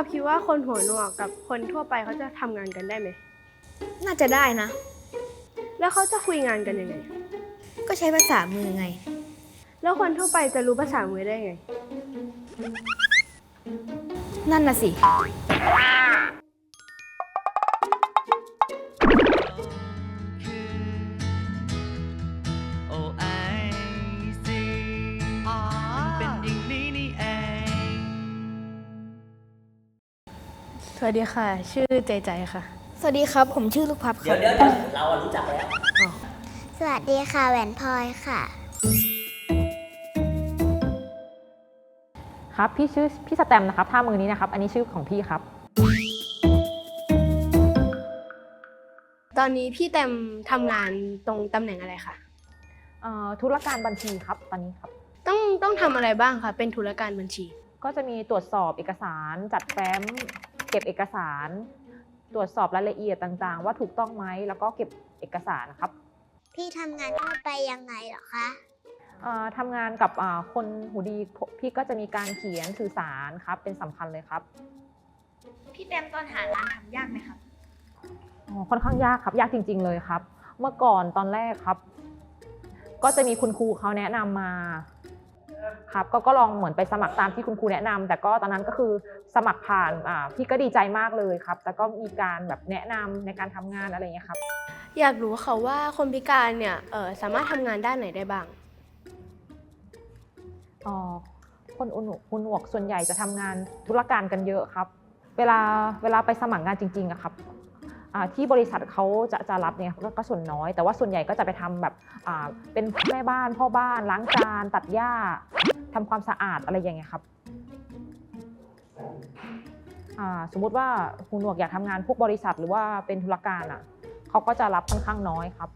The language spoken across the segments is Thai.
ครับคิดว่าคนหัวหนวกกับคนทั่วไปเขาจะทำงานกันได้ไหม น่าจะได้นะ แล้วเขาจะคุยงานกันยังไง ก็ใช้ภาษามือไง แล้วคนทั่วไปจะรู้ภาษามือได้ไง นั่นน่ะสิ สวัสดีค่ะ ชื่อใจใจค่ะ สวัสดีครับ ผมชื่อลูกพับคเดี๋รัยวบ เดี๋ยวเดี๋ยวเราอะรู้จักแล้วสวัสดีค่ะแหวนพลอยค่ะ ครับพี่ชื่อพี่สแตมนะครับท่ามือนี้นะครับ อันนี้ชื่อของพี่ครับ ตอนนี้พี่แตมทำงานตรงตำแหน่งอะไรคะเอ่อธุรการบัญชีครับตอนนี้ครับ ต้องต้องทำอะไรบ้างคะเป็นธุรการบัญชี ก็จะมีตรวจสอบเอกสารจัดแฟ้ม เก็บเอกสาร ตรวจสอบรายละเอียดต่างๆ ว่าถูกต้องไหมแล้วก็เก็บเอกสารนะครับ พี่ทำงานทั่วไปยังไงเหรอคะ เอ่อทำงานกับอ่าคนหูดีพี่ก็จะมีการเขียนสื่อสารครับเป็นสำคัญเลยครับพี่แตมตอนหางานทำยากไหมครับ อ๋อค่อนข้างยากครับ ยากจริง ๆ เลยครับ เมื่อก่อนตอนแรกครับ ก็จะมีคุณครูเขาแนะนำมาครับก็ก็ลองเหมือนไปสมัครตามที่คุณครูแนะนำแต่ก็ตอนนั้นก็คือ สมัครผ่านอ่าพี่ก็ดีใจมากเลยครับแต่ก็มีการแบบแนะนำในการทำงานอะไรอย่างเงี้ยครับ อยากรู้ค่ะว่าคนพิการเนี่ยเออสามารถทำงานด้านไหนได้บ้างอ๋อคนอุหนวกหูหนวกส่วนใหญ่จะทำงานธุรการกันเยอะครับ เวลาเวลาไปสมัครงานจริงๆอะครับอ่าที่บริษัทเขาจะจะรับเนี่ยก็ก็ส่วนน้อย แต่ว่าส่วนใหญ่ก็จะไปทำแบบอ่าเป็นแม่บ้านพ่อบ้านล้างจานตัดหญ้าทำความสะอาดอะไรอย่างเงี้ยครับอ่า สมมุติว่าหูหนวกอยากทำงานพวกบริษัทหรือว่าเป็นธุรการอะเขาก็จะรับค่อนข้างน้อยครับ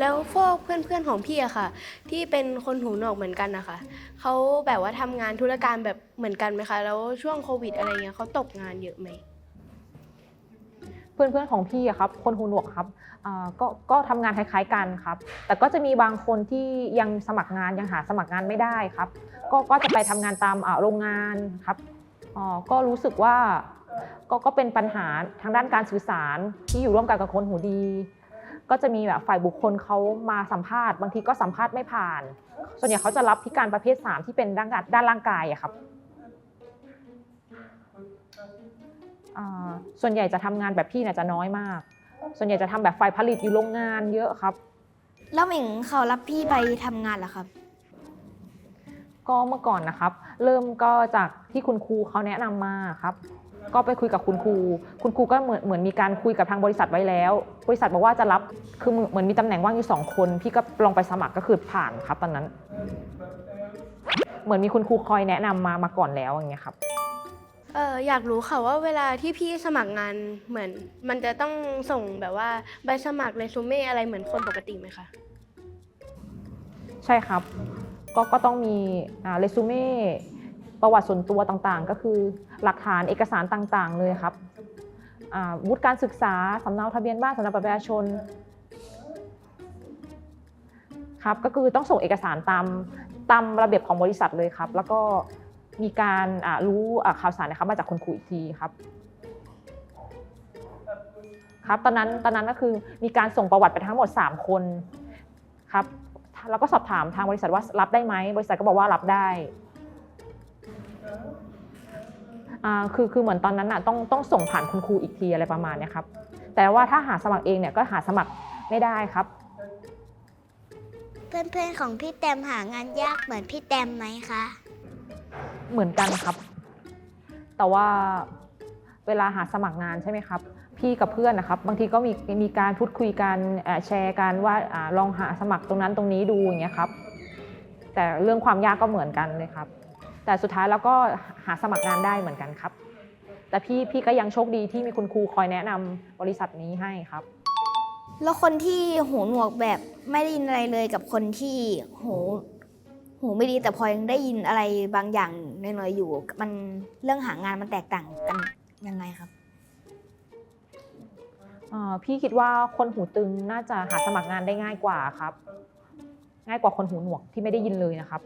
แล้วพวกเพื่อนๆของพี่อะค่ะ ที่เป็นคนหูหนวกเหมือนกันนะคะเขาแบบว่าทำงานธุรการแบบเหมือนกันไหมคะ แล้วช่วงโควิดอะไรเงี้ยเขาตกงานเยอะไหมเพื่อนๆของพี่อะครับ คนหูหนวกครับอ่าก็ก็ทำงานคล้ายๆกันครับ แต่ก็จะมีบางคนที่ยังสมัครงานยังหาสมัครงานไม่ได้ครับ ก็ก็จะไปทำงานตามอ่าโรงงานครับ อ๋อก็รู้สึกว่าก็ก็เป็นปัญหาทางด้านการสื่อสารที่อยู่ร่วมกันกับคนหูดี ก็จะมีแบบฝ่ายบุคคลเขามาสัมภาษณ์ บางทีก็สัมภาษณ์ไม่ผ่าน ส่วนใหญ่เขาจะรับพิการประเภท 3 ที่เป็นด้านด้านร่างกายอะครับอ่าส่วนใหญ่จะทำงานแบบพี่เนี่ยจะน้อยมาก ส่วนใหญ่จะทำแบบฝ่ายผลิตอยู่โรงงานเยอะครับ แล้วเหม่งเขารับพี่ไปทำงานเหรอครับ ก็เมื่อก่อนนะครับ เริ่มก็จากที่คุณครูเขาแนะนำมาครับ ก็ไปคุยกับคุณครู คุณครูก็เหมือนเหมือนมีการคุยกับทางบริษัทไว้แล้ว บริษัทบอกว่าจะรับคือเหมือนมีตำแหน่งว่างอยู่สองคนพี่ก็ลองไปสมัครก็คือผ่านครับตอนนั้น เหมือนมีคุณครูคอยแนะนำมามาก่อนแล้วอย่างเงี้ยครับเอออยากรู้ค่ะว่าเวลาที่พี่สมัครงานเหมือน มันจะต้องส่งแบบว่าใบสมัครเรซูเม่อะไรเหมือนคนปกติไหมคะ ใช่ครับ ก็ก็ต้องมีเรซูเม่ประวัติส่วนตัวต่างๆ ก็คือหลักฐานเอกสารต่างๆ เลยครับวุฒิการศึกษาสำเนาทะเบียนบ้านสำเนาบัตรประชาชนครับก็คือต้องส่งเอกสารตามตามระเบียบของบริษัทเลยครับ แล้วก็มีการรู้ข่าวสารนะครับมาจากคุณครูอีกทีครับครับตอนนั้นตอนนั้นก็คือมีการส่งประวัติไปทั้งหมด 3 คนครับ เราก็สอบถามทางบริษัทว่ารับได้ไหมบริษัทก็บอกว่ารับได้อ่าคือคือเหมือนตอนนั้นน่ะต้องต้องส่งผ่านคุณครูอีกทีอะไรประมาณเนี้ยครับแต่ว่าถ้าหาสมัครเองเนี่ยก็หาสมัครไม่ได้ครับ เพื่อนๆของพี่แตมหางานยากเหมือนพี่แตมไหมคะเหมือนกันครับ แต่ว่าเวลาหาสมัครงานใช่ไหมครับ พี่กับเพื่อนนะครับบางทีก็มีมีการพูดคุยกันแชร์กันว่าอลองหาสมัครตรงนั้นตรงนี้ดูอย่างเงี้ยครับแต่เรื่องความยากก็เหมือนกันเลยครับ แต่สุดท้ายเราก็หาสมัครงานได้เหมือนกันครับ แต่พี่พี่ก็ยังโชคดีที่มีคุณครูคอยแนะนำบริษัทนี้ให้ครับ แล้วคนที่หูหนวกแบบไม่ได้ยินอะไรเลยกับคนที่หูหูไม่ดีแต่พอยังได้ยินอะไรบางอย่างน้อยๆอยู่ มันเรื่องหางานมันแตกต่างกันยังไงครับ พี่คิดว่าคนหูตึงน่าจะหาสมัครงานได้ง่ายกว่าครับ ง่ายกว่าคนหูหนวกที่ไม่ได้ยินเลยนะครับ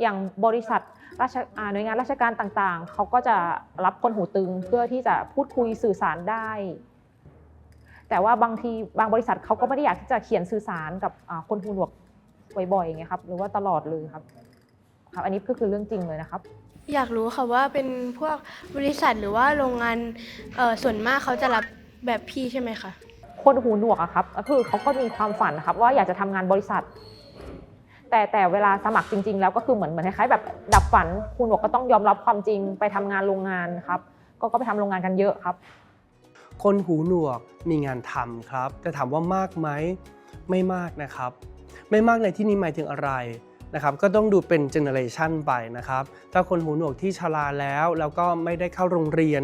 อย่างบริษัทราชอ่าหน่วยงานราชการต่างๆ เขาก็จะรับคนหูตึงเพื่อที่จะพูดคุยสื่อสารได้ แต่ว่าบางทีบางบริษัทเขาก็ไม่ได้อยากที่จะเขียนสื่อสารกับคนหูหนวกบ่อยๆอย่างนี้ครับ หรือว่าตลอดเลยครับ ครับ อันนี้ก็คือเรื่องจริงเลยนะครับ อยากรู้ค่ะว่าเป็นพวกบริษัทหรือว่าโรงงานส่วนมากเขาจะรับ แบบพี่ใช่ไหมคะ คนหูหนวกอะครับก็คือเขาก็มีความฝันนะครับ ว่าอยากจะทำงานบริษัท แต่แต่เวลาสมัครจริง ๆ แล้วก็คือเหมือนเหมือนคล้ายๆแบบดับฝันหูหนวกก็ต้องยอมรับความจริงไปทำงานโรงงานครับ ก็ก็ไปทำโรงงานกันเยอะครับ คนหูหนวกมีงานทำครับ แต่ถามว่ามากไหมไม่มากนะครับ ไม่มากในที่นี้หมายถึงอะไรนะครับ ก็ต้องดูเป็นเจเนอเรชันไปนะครับ ถ้าคนหูหนวกที่ชราแล้วแล้วก็ไม่ได้เข้าโรงเรียน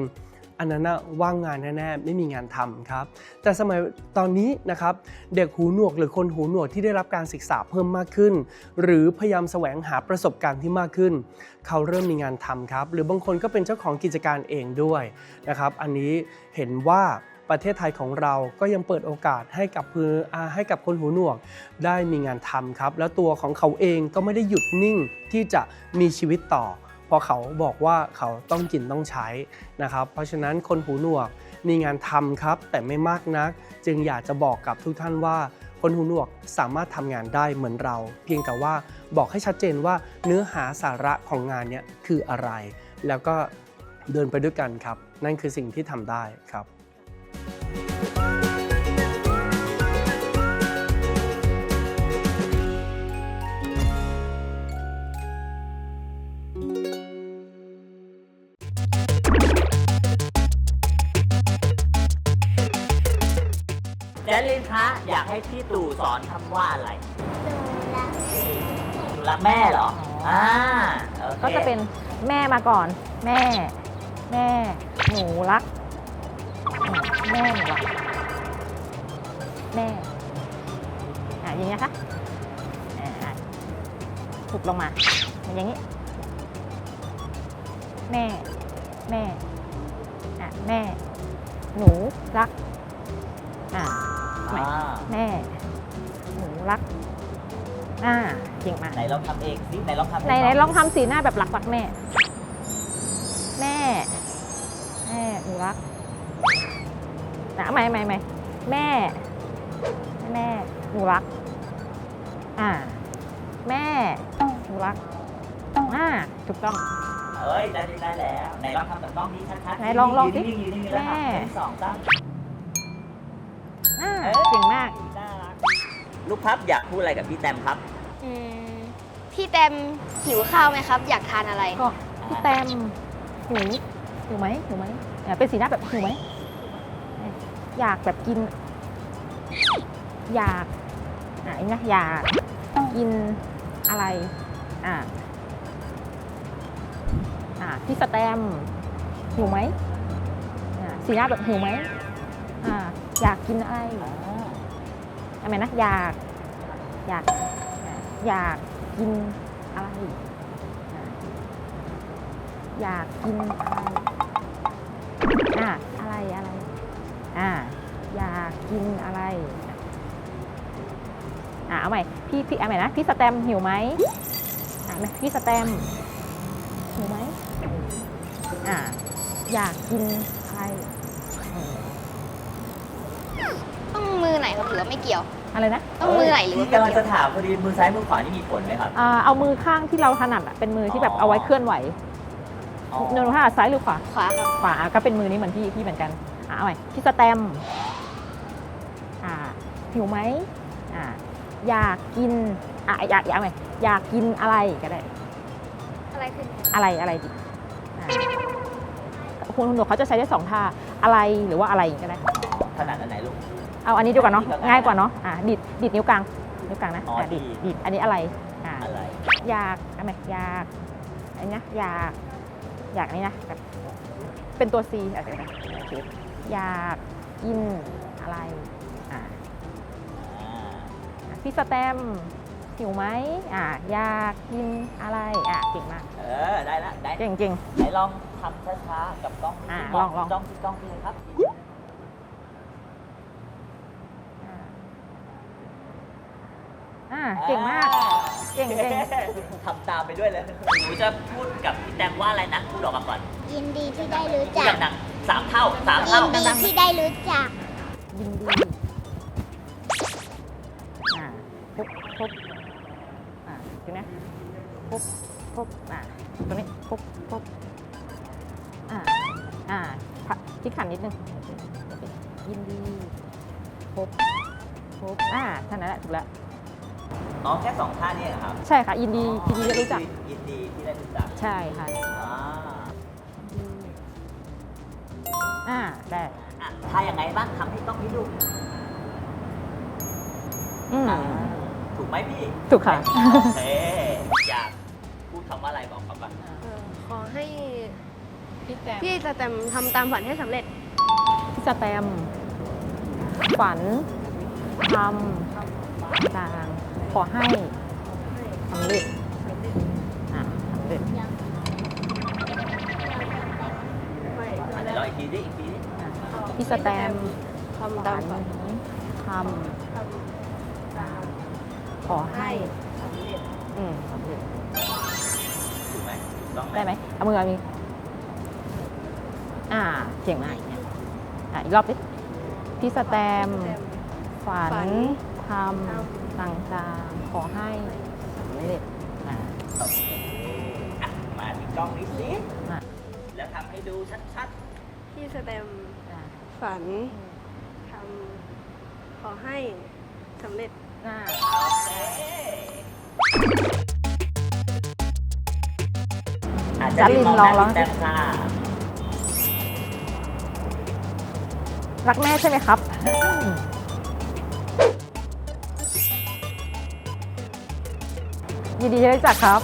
อันนั้นว่างงานแน่ๆไม่มีงานทำครับ แต่สมัยตอนนี้นะครับเด็กหูหนวกหรือคนหูหนวกที่ได้รับการศึกษาเพิ่มมากขึ้น หรือพยายามแสวงหาประสบการณ์ที่มากขึ้น เขาเริ่มมีงานทำครับ หรือบางคนก็เป็นเจ้าของกิจการเองด้วยนะครับอันนี้เห็นว่าประเทศไทยของเราก็ยังเปิดโอกาสให้กับพืออให้กับคนหูหนวกได้มีงานทำครับ แล้วตัวของเขาเองก็ไม่ได้หยุดนิ่งที่จะมีชีวิตต่อ พอเขาบอกว่าเขาต้องกินต้องใช้นะครับ เพราะฉะนั้นคนหูหนวกมีงานทำครับ แต่ไม่มากนัก จึงอยากจะบอกกับทุกท่านว่า คนหูหนวกสามารถทำงานได้เหมือนเรา เพียงแต่ว่าบอกให้ชัดเจนว่าเนื้อหาสาระของงานเนี้ยคืออะไร แล้วก็เดินไปด้วยกันครับ นั่นคือสิ่งที่ทำได้ครับ พี่ตู่สอนคำว่าอะไรดูแลหนูรักแม่เหรอ อ่าโอคก็จะเป็นแม่มาก่อน แม่ แม่ หนูรักอืมแม่หนูรักแม่อะอย่างเงี้ยค่ะอ่าอะถูกลงมา อย่างนี้ แม่ แม่อะแม่ หนูรักอ่า ใหม่อ่า แม่หนูรักอ่าเก่งมากไหนลองทำเองสิไหนลองทำไหนไหนลองทำสีหน้าแบบรักรักแม่ แม่แม่หนูรักนะไม่ไม่ไม่แม่ แม่หนูรัก อ่า แม่หนูรักอ่าถูกต้อง เอ้ยได้ได้แล้วไหนลองทำแบบน้องนี้ชัดๆไหนลองลองสิยืนนิ่งๆยืนนิ่งๆแล้วแม่ทำหนึ่งสองสาม ลูกพับอยากพูดอะไรกับพี่แตมครับอืมพี่แตมหิวข้าวไหมครับ อยากทานอะไร ก็พี่แตมหิวหิวไหมหิวไหมอะเป็นสีหน้าแบบหิวไหมอยากแบบกิน อยากอะอันนี้นะอยากกินอะไร อ่าอ่าพี่สแตมป์หิวไหมอ่าสีหน้าแบบหิวไหมอ่าอยากกินอะไร อะไรนะอยาก อยากอยากกินอะไร อยากกินอะไรอ่าอะไรอะไรอ่าอยากกินอะไรอ่าเอาใหม่พี่พี่เอาใหม่นะพี่สแตมหิวไหมอ่าพี่สแตมหิวไหมอ่าอยากกินอะไรต้องมือไหนครับหรือไม่เกี่ยว อะไรนะ ต้องมือไหนหรือว่าพี่ไม่กำลังเกี่ยวจะถามพอดีมือซ้ายมือขวานี่มีผลไหมครับอ่าเอามือข้างที่เราถนัดอะเป็นมือที่แบบเอาไว้เคลื่อนไหวอ๋อหนูถนัดซ้ายหรือขวา ขวาครับขวาก็เป็นมือนี้เหมือนพี่พี่เหมือนกันอ่าเอาใหม่พี่สแตมป์อ่าหิวไหมอ่าอยากกินอะอยากอยากเอาใหม่อยากกินอะไรก็ได้ อะไรคืออะไรอะไรดิอ่าคุณหนูเขาจะใช้ได้สองท่าอะไรหรือว่าอะไรก็ได้ขนาดอันไหนลูก เอาอันนี้ดีกว่าเนาะอันนี้ก็ได้ง่ายกว่าเนาะอ่าดิดดิดนิ้วกลางนิ้วกลางนะอ๋ออะดิดดีดดิดอันนี้อะไรอ่าอะไร อยากอะไรอยากอันนี้นะอยากอยากอันนี้นะแบบเป็นตัว C อะไรนะโอเคอยากกินอะไรอ่าอ่าพี่สแตมป์หิวไหมอ่าอยากกินอะไรอะเก่งมากเออ ได้ละ ได้เก่งจริงไหนลองทำช้าๆกับกล้องอ่าที่ลองลองกล้องที่กล้องที่เลยครับ อ่าอ่าเก่งมาก เก่งเก่งทำตามไปด้วยเลยหนูจะพูดกับพี่แตมว่าอะไรนะพูดออกมาก่อนยินดีที่ได้รู้พูดจัก ดังๆสามเท่าสามยิเท่านดีที่ได้รู้จัก ยินดีอ่าปุ๊บปุ๊บอ่าตรงนี้ปุ๊บปุ๊บอ่าตรงนี้ปุ๊บปุ๊บอ่าอ่าพักที่ขันนิดนึงโอเคโอเคยินดีปุ๊บปุ๊บอ่าเท่านั้นแหละถูกแล้ว อ๋อแค่สองท่านี่เหรอครับใช่ค่ะ ยินดียินดีได้รู้จัก ยินดีที่ได้รู้จักใช่ค่ะ อ่าอ่าได้อะท่ายังไงบ้างทำให้ต้องนี้ดูอืม อ่าถูกไหมพี่ถูกค่ะ โอเคอยากพูดคำว่าอะไรบอกเขาก่อนเออขอให้พี่สแตมทำตามฝันให้สำเร็จ พี่สแตมป์ฝันทำต่าง ขอให้สำเร็จอะสำเร็จอันไหนลองอีกทีดิอีกทีดิอะพี่สแตมป์ตามฝันทำขอให้อืมสำเร็จถูกไหมถูกต้องไหมได้ไหมเอามือเอามืออ่าเจ๋งมาอีกเนี่ยอะอีกรอบดิพี่สแตมป์ฝันทำ ต่างๆ ขอให้สำเร็จอะโอเคอะมาที่กล้องนี้สิอะแล้วทำให้ดูชัดพี่สแตมอะฝันทำขอให้สำเร็จ อะๆโอเคอาจจะลินลองร้องแตมค่ะรักแม่ใช่ไหมครับ ยินดีที่ได้รู้จักครับ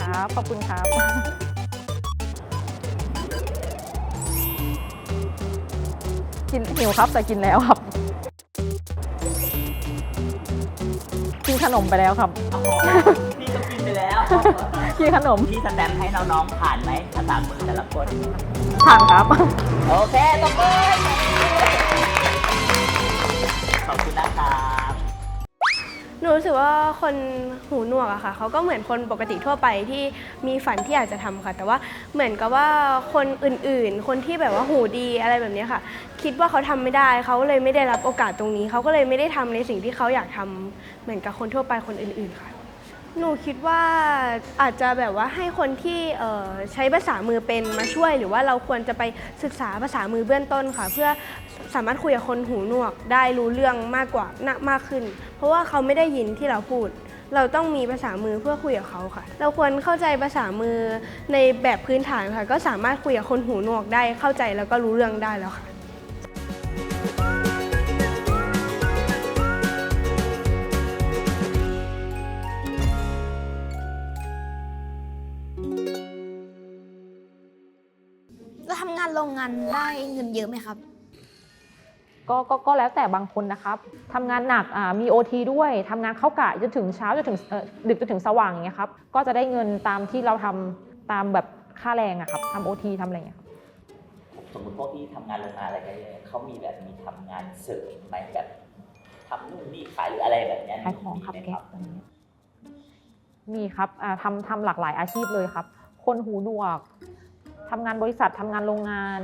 ครับ ขอบคุณครับ กินหิวครับแต่กินแล้วครับ กินขนมไปแล้วครับ พี่ก็กินไปแล้ว กินขนมพี่สแตมป์ให้น้องๆผ่านไหมภาษามือแต่ละคน ผ่านครับ โอเคตบมือขอบคุณนะครับหนูรู้สึกว่าคนหูหนวกอะค่ะเขาก็เหมือนคนปกติทั่วไปที่มีฝันที่อยากจะทำค่ะ แต่ว่าเหมือนกับว่าคนอื่นๆ คนที่แบบว่าหูดีอะไรแบบเนี้ยค่ะ คิดว่าเขาทำไม่ได้เขาเลยไม่ได้รับโอกาสตรงนี้เขาก็เลยไม่ได้ทำในสิ่งที่เขาอยากทำเหมือนกับคนทั่วไปคนอื่นๆค่ะ หนูคิดว่าอาจจะแบบว่าให้คนที่ใช้ภาษามือเป็นมาช่วย หรือว่าเราควรจะไปศึกษาภาษามือเบื้องต้นค่ะ เพื่อสามารถคุยกับคนหูหนวกได้รู้เรื่องมากกว่านะมากขึ้น เพราะว่าเขาไม่ได้ยินที่เราพูด เราต้องมีภาษามือเพื่อคุยกับเขาค่ะ เราควรเข้าใจภาษามือในแบบพื้นฐานค่ะ ก็สามารถคุยกับคนหูหนวกได้เข้าใจแล้วก็รู้เรื่องได้แล้วค่ะานโรงงานได้เงินเยอะไหมครับ ก็ก็ก็แล้วแต่บางคนนะครับทำงานหนักอ่ามี OT ด้วยทำงานเข้ากะจนถึงเช้าจนถึงเอ่อดึกจนถึงสว่างอย่างเงี้ยครับก็จะได้เงินตามที่เราทำตามแบบค่าแรงอะครับทำ OT ทำอะไรอย่างเงี้ยครับสมมติพวกที่ทำงานโรงงานอะไรกันเนี่ยเขามีแบบมีทำงานเสริมไหมแบบทำนู่นนี่ขายหรืออะไรแบบเนี้ยขายของขับมีไหมแก๊สอะไรเงี้ยมีครับอ่าทำทำหลากหลายอาชีพเลยครับ คนหูหนวก ทำงานบริษัททำงานโรงงาน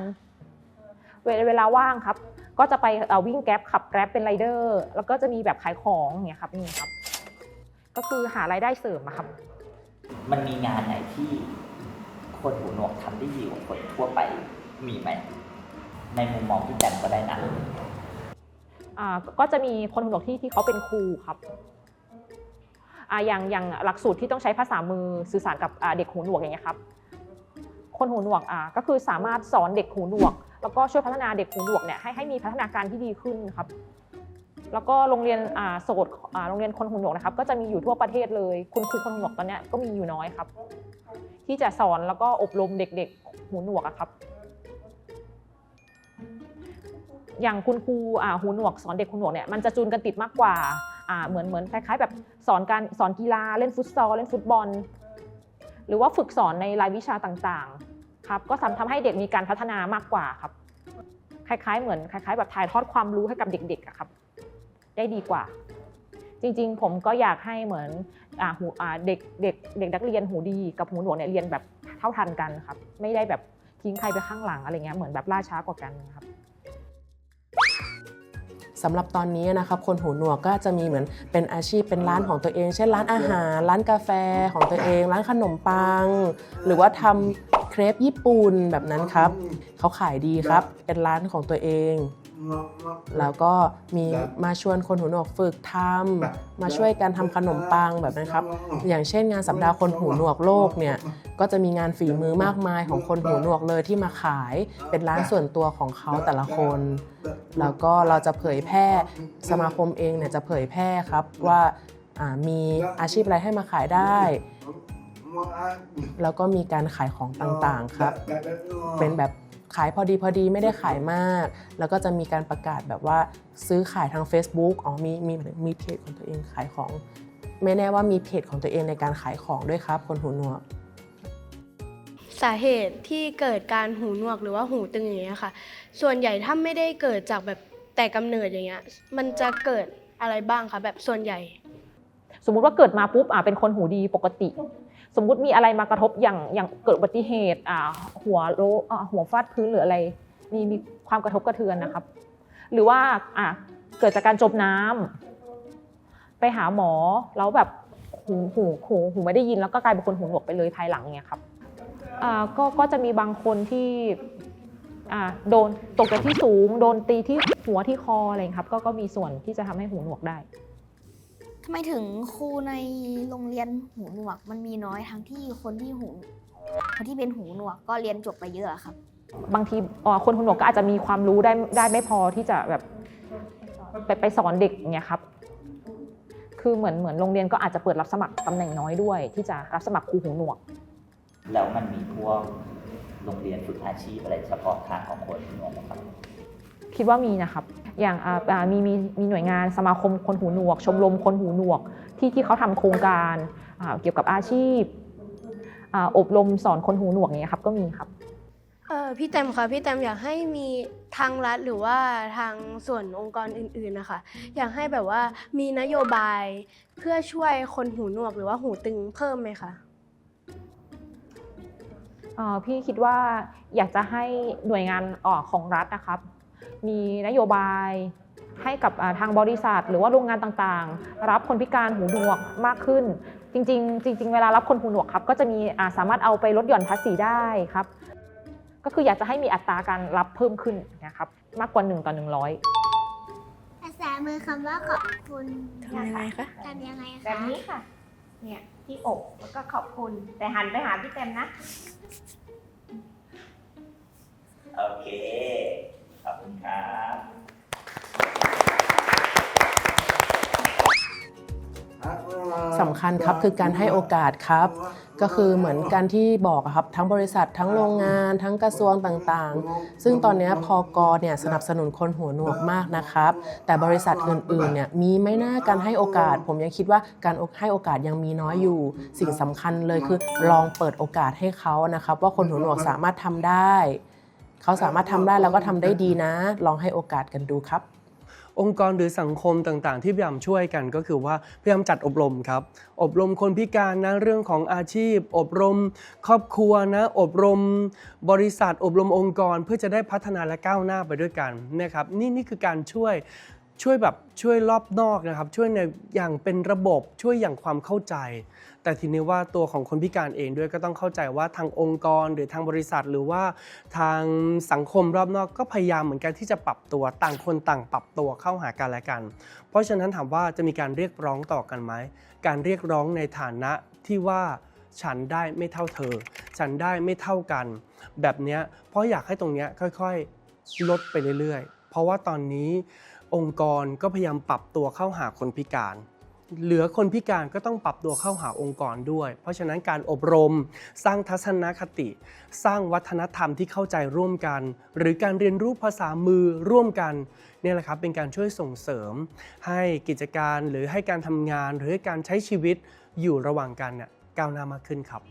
เวลาเวลาว่างครับ ก็จะไปเอ่อวิ่งแก๊ปขับแกร็บเป็นไรเดอร์แล้วก็จะมีแบบขายของอย่างเงี้ยครับมีครับ ก็คือหารายได้เสริมอะครับ มันมีงานไหนที่คนหูหนวกทำได้ดีกว่าคนทั่วไปมีไหมในมุมมองที่แตมก็ได้นะอ่าก็จะมีคนหูหนวกที่ที่เขาเป็นครูครับอ่าอย่างอย่างหลักสูตรที่ต้องใช้ภาษามือสื่อสารกับอ่าเด็กหูหนวกอย่างเงี้ยครับ คนหูหนวกอ่าก็คือสามารถสอนเด็กหูหนวก แล้วก็ช่วยพัฒนาเด็กหูหนวกเนี่ยให้ให้มีพัฒนาการที่ดีขึ้นครับ แล้วก็โรงเรียนอ่าโสดอ่าโรงเรียนคนหูหนวกนะครับ ก็จะมีอยู่ทั่วประเทศเลย คุณครูคนหูหนวกตอนเนี้ยก็มีอยู่น้อยครับ ที่จะสอนแล้วก็อบรมเด็กๆหูหนวกอะครับอย่างคุณครูอ่าหูหนวกสอนเด็กหูหนวกเนี่ยมันจะจูนกันติดมากกว่าอ่าเหมือนเหมือนคล้ายๆแบบสอนการสอนกีฬาเล่นฟุตซอลเล่นฟุตบอล หรือว่าฝึกสอนในรายวิชาต่างๆ ครับก็ทำให้เด็กมีการพัฒนามากกว่าครับ คล้ายๆ เหมือนคล้ายๆ แบบถ่ายทอดความรู้ให้กับเด็กๆอะครับ ได้ดีกว่า จริงๆ ผมก็อยากให้เหมือนหูเด็กเด็กเด็กนักเรียนหูดีกับหูหนวกเนี่ยเรียนแบบเท่าทันกันครับ ไม่ได้แบบทิ้งใครไปข้างหลังอะไรเงี้ยเหมือนแบบล่าช้ากว่ากันครับสำหรับตอนนี้นะครับคนหูหนวกก็จะมีเหมือนเป็นอาชีพเป็นร้านของตัวเอง เช่นร้านอาหาร ร้านกาแฟของตัวเอง ร้านขนมปัง หรือว่าทำ เครปญี่ปุ่นแบบนั้นครับ เขาขายดีครับ เป็นร้านของตัวเอง แล้วก็มีมาชวนคนหูหนวกฝึกทำมาช่วยกันทำขนมปังแบบนั้นครับ อย่างเช่นงานสัปดาห์คนหูหนวกโลกเนี่ย ก็จะมีงานฝีมือมากมายของคนหูหนวกเลยที่มาขายเป็นร้านส่วนตัวของเขาแต่ละคน แล้วก็เราจะเผยแพร่สมาคมเองเนี่ยจะเผยแพร่ครับว่าอ่ามีอาชีพอะไรให้มาขายได้ แล้วก็มีการขายของต่างๆครับ เป็นแบบขายพอดีพอดีไม่ได้ขายมาก แล้วก็จะมีการประกาศแบบว่าซื้อขายทาง Facebook อ๋อมีมีมีเพจของตัวเองขายของ ไม่แน่ว่ามีเพจของตัวเองในการขายของด้วยครับ คนหูหนวก สาเหตุที่เกิดการหูหนวกหรือว่าหูตึงอย่างเงี้ยค่ะ ส่วนใหญ่ถ้าไม่ได้เกิดจากแบบแต่กำเนิดอย่างเงี้ยมันจะเกิดอะไรบ้างคะแบบส่วนใหญ่ สมมุติว่าเกิดมาปุ๊บอ่าเป็นคนหูดีปกติ สมมุติมีอะไรมากระทบอย่างอย่างเกิดอุบัติเหตุอ่าหัวโลหัวฟาดพื้นหรืออะไร มีมีความกระทบกระเทือนนะครับ หรือว่าอ่าเกิดจากการจมน้ำไปหาหมอแล้วแบบหูหูหูหูไม่ได้ยินแล้วก็กลายเป็นคนหูหนวกไปเลยภายหลังอย่างเงี้ยครับอ่าก็ก็จะมีบางคนที่อ่าโดนตกจากที่สูง โดนตีที่หัวที่คออะไรครับก็ก็มีส่วนที่จะทำให้หูหนวกได้ ทำไมถึงครูในโรงเรียนหูหนวก มันมีน้อยทั้งที่คนที่หูคนที่เป็นหูหนวกก็เรียนจบไปเยอะอะครับ บางทีเอ่อคนหูหนวกก็อาจจะมีความรู้ได้ได้ไม่พอที่จะแบบไปไปสอนเด็กอย่างเงี้ยครับ คือเหมือนเหมือนโรงเรียนก็อาจจะเปิดรับสมัครตำแหน่งน้อยด้วย ที่จะรับสมัครครูหูหนวก แล้วมันมีพวกโรงเรียนฝึกอาชีพอะไรเฉพาะทางของคนหูหนวกไหมครับ คิดว่ามีนะครับ อย่างอ่าอ่ามีมีมีหน่วยงานสมาคมคนหูหนวก ชมรมคนหูหนวกที่ที่เขาทำโครงการอ่าเกี่ยวกับอาชีพอ่าอบรมสอนคนหูหนวกอย่างเงี้ยครับก็มีครับเออพี่แตมคะพี่แตมอยากให้มีทางรัฐหรือว่าทางส่วนองค์กรอื่นๆนะคะอยากให้แบบว่ามีนโยบายเพื่อช่วยคนหูหนวกหรือว่าหูตึงเพิ่มไหมคะเอ่อพี่คิดว่าอยากจะให้หน่วยงานเอ่อของรัฐนะครับ มีนโยบายให้กับอ่าทางบริษัท หรือว่าโรงงานต่างๆ รับคนพิการหูหนวกมากขึ้น จริงๆ จริง ๆ เวลารับคนหูหนวกครับ ก็จะมีอ่าสามารถเอาไปลดหย่อนภาษีได้ครับ ก็คืออยากจะให้มีอัตราการรับเพิ่มขึ้นนะครับมากกว่า 1 ต่อ 100 ภาษามือคำว่าขอบคุณทำยังไงคะทำยังไงคะแบบนี้ค่ะ เนี่ยที่อกแล้วก็ขอบคุณ แต่หันไปหาพี่เต็มนะ โอเค ขอบคุณครับสำคัญครับคือการให้โอกาสครับ ก็คือเหมือนการที่บอกอะครับทั้งบริษัททั้งโรงงาน ทั้งกระทรวงต่างๆ ซึ่งตอนนี้พอกเนี่ยสนับสนุนคนหัวหนวกมากนะครับ แต่บริษัทอื่นๆเนี่ยมีไหม่น่าการให้โอกาส ผมยังคิดว่าการให้โอกาสยังมีน้อยอยู่ สิ่งสำคัญเลยคือลองเปิดโอกาสให้เขานะครับ ว่าคนหัวหนวกสามารถทำได้ เขาสามารถทำได้แล้วก็ทำได้ดีนะ ลองให้โอกาสกันดูครับองค์กรหรือสังคมต่างๆ ที่พยายามช่วยกันก็คือว่าพยายามจัดอบรมครับ อบรมคนพิการนะเรื่องของอาชีพ อบรมครอบครัวนะ อบรมบริษัท อบรมองค์กรเพื่อจะได้พัฒนาและก้าวหน้าไปด้วยกันนะครับ นี่นี่คือการช่วย ช่วยแบบช่วยรอบนอกนะครับ ช่วยในอย่างเป็นระบบช่วยอย่างความเข้าใจ แต่ทีนี้ว่าตัวของคนพิการเองด้วยก็ต้องเข้าใจว่าทางองค์กรหรือทางบริษัท หรือว่าทางสังคมรอบนอกก็พยายามเหมือนกันที่จะปรับตัวต่างคนต่างปรับตัวเข้าหากันและกัน เพราะฉะนั้นถามว่าจะมีการเรียกร้องต่อกันไหมการเรียกร้องในฐานะที่ว่าฉันได้ไม่เท่าเธอ ฉันได้ไม่เท่ากัน แบบนี้เพราะอยากให้ตรงนี้ยค่อยๆ ลดไปเรื่อยๆ เพราะว่าตอนนี้ องค์กรก็พยายามปรับตัวเข้าหาคนพิการ เหลือคนพิการก็ต้องปรับตัวเข้าหาองค์กรด้วย เพราะฉะนั้นการอบรม สร้างทัศนคติ สร้างวัฒนธรรมที่เข้าใจร่วมกัน หรือการเรียนรู้ภาษามือร่วมกันเนี่ยแหละครับเป็นการช่วยส่งเสริม ให้กิจการหรือให้การทำงาน หรือให้การใช้ชีวิตอยู่ระหว่างกันเนี่ยก้าวหน้ามากขึ้นครับ